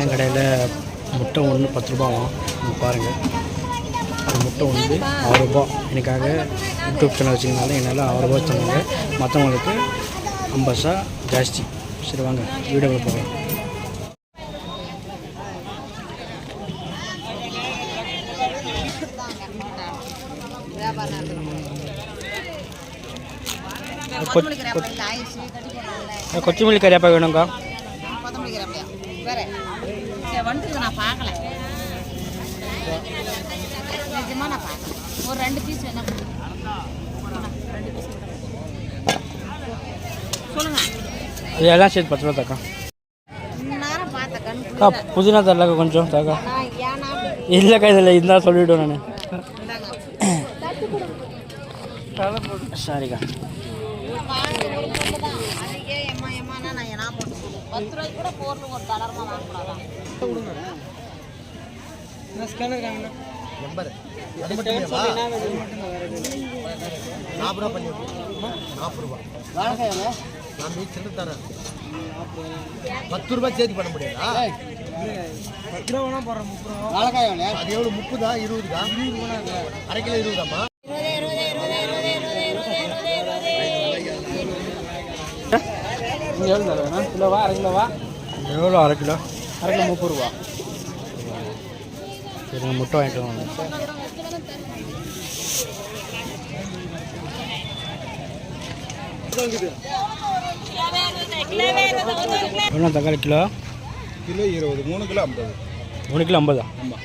அண்ணன் கடையில் முட்டை ஒன்று பத்து ரூபாவாம் இங்க பாருங்கள் முட்டை வந்து ஆறு ரூபா. எனக்காக யூடியூப் சேனல் வச்சுருந்தாலும் என்னால் ஆறு ரூபா சொன்னாங்க மற்றவங்களுக்கு ஐம்பது ரூபா ஜாஸ்தி. சரி வாங்க. வீடியோவில் போகலாம். கொத்- கொத்தமல்லி கறியாப்பா வேணுங்க்கா வேற. சரி வந்துட்டு நான் பார்க்கல. நிஜமா நான் பார்க்கல. ஒரு ரெண்டு பீஸ் வேணா கொடுங்க. ரெண்டு பீஸ் சொல்லுங்க. அது எல்லாம் சேர்த்து பத்து ரூபா தாக்கா. அக்கா புதினா தரலக்கா கொஞ்சம் தாக்கா. இல்லைக்கா இதில் இருந்தால் சொல்லிவிடுவேன் நான். சாரிக்கா வாங்க ஒரு பொண்ணு தான் அதுக்கே எம்மா எம்மானா நான் என்ன போட்டு கொடுங்க. பத்து ரூபாய்க்கு கூட போர்னு ஒரு தளரமாக வாங்கக்கூடாதா எண்பது. அது மட்டும் நாற்பது ரூபா பண்ணி நாற்பது ரூபா. நான் சென்று தரேன். பத்து ரூபாய் சேர்த்து பண்ண முடியாதா? அது எவ்வளோ முப்பதா? இருபதுதா அரை கிலோ இருபதாம்மா? கிலோவா அரை கிலோவா எவ்வளோ அரை கிலோ? அரை கிலோ முப்பது ரூபா. சரிங்க முட்டை வாங்கிட்டு வாங்க. எவ்வளோ தக்காளி கிலோ? கிலோ இருபது மூணு கிலோ ஐம்பது. மூணு கிலோ ஐம்பதா? ஆமாம்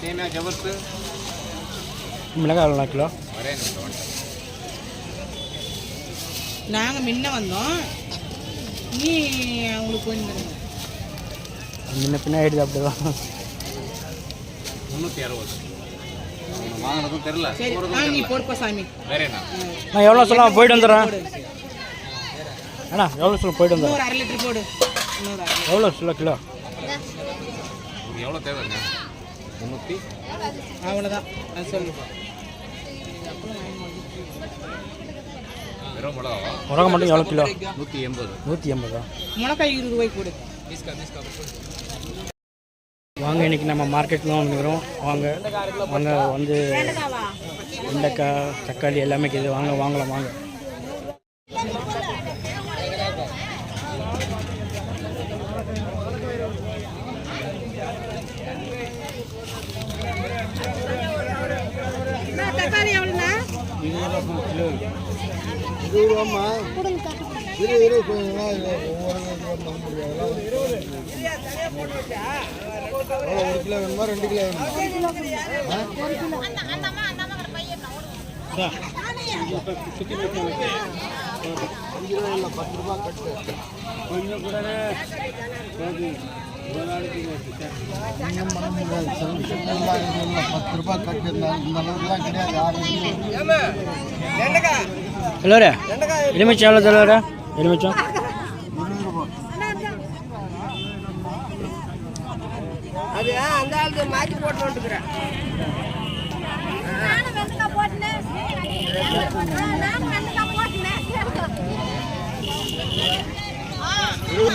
சேமியா ஜவர்த்து. மிளகாய் எவ்வளோ கிலோ நாங்கள் முன்ன வந்தோம். நீ அவங்களுக்கு வந்து முன்ன பின்ன ஆயிடுது அப்படிதான். முந்நூற்றி அறுபது. வாங்கினதும் தெரில சரி ஆ நீ போடுப்பா சாமி. நான் எவ்வளோ சொல்ல போயிட்டு வந்துடுறேன்? அண்ணா எவ்வளோ சொல்ல போயிட்டு வந்துடுறேன்? அரை லிட்டர் போடு. எவ்வளோ சொல்ல கிலோ? உங்களுக்கு எவ்வளோ தேவைங்க முந்நூற்றி அவ்வளோதான் அது சொல்லு. வெறும் மிளகாவா உரகம் மட்டும் எவ்வளோ கிலோ? நூற்றி எண்பது. நூற்றி எண்பதா? முளக்காய் இருபது ரூபாய்க்கு போடு. வாங்க இன்னைக்கு நம்ம மார்க்கெட்டில் தான் வந்துக்கிறோம் வாங்க வாங்க வந்து வெண்டைக்காய் தக்காளி எல்லாமே இருக்குது வாங்க வாங்கலாம் வாங்க. இருபது ரூபாம்மா இரு இரு கொஞ்சம் ஒரு கிலோ வேணுமா ரெண்டு கிலோ வேணுமா பத்து ரூபா கட்டு முடியாது. பத்து ரூபா இந்த அளவுக்குலாம் கிடையாது எலுமிச்சம் எவ்வளோ தலைவரா எலுமிச்சம் அது அந்த ஆளுக்கு மாற்றி போட்டு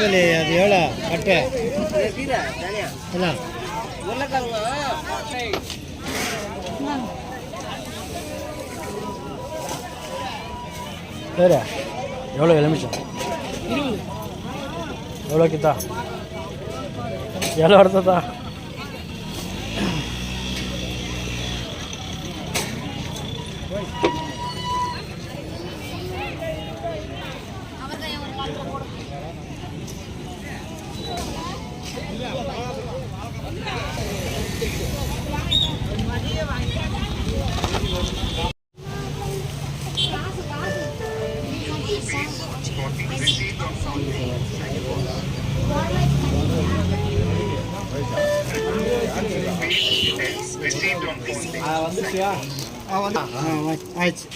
வந்துக்கிறேன் இருபது அது எவ்வளோ கட்டு தனியா என்ன உருளைக்கிழங்கு சரி எவ்வளோ எலுமிச்சம் எவ்வளோ கித்தா எவ்வளோ எடுத்ததா வந்துச்சியா ஆ ஆயிடுச்சு.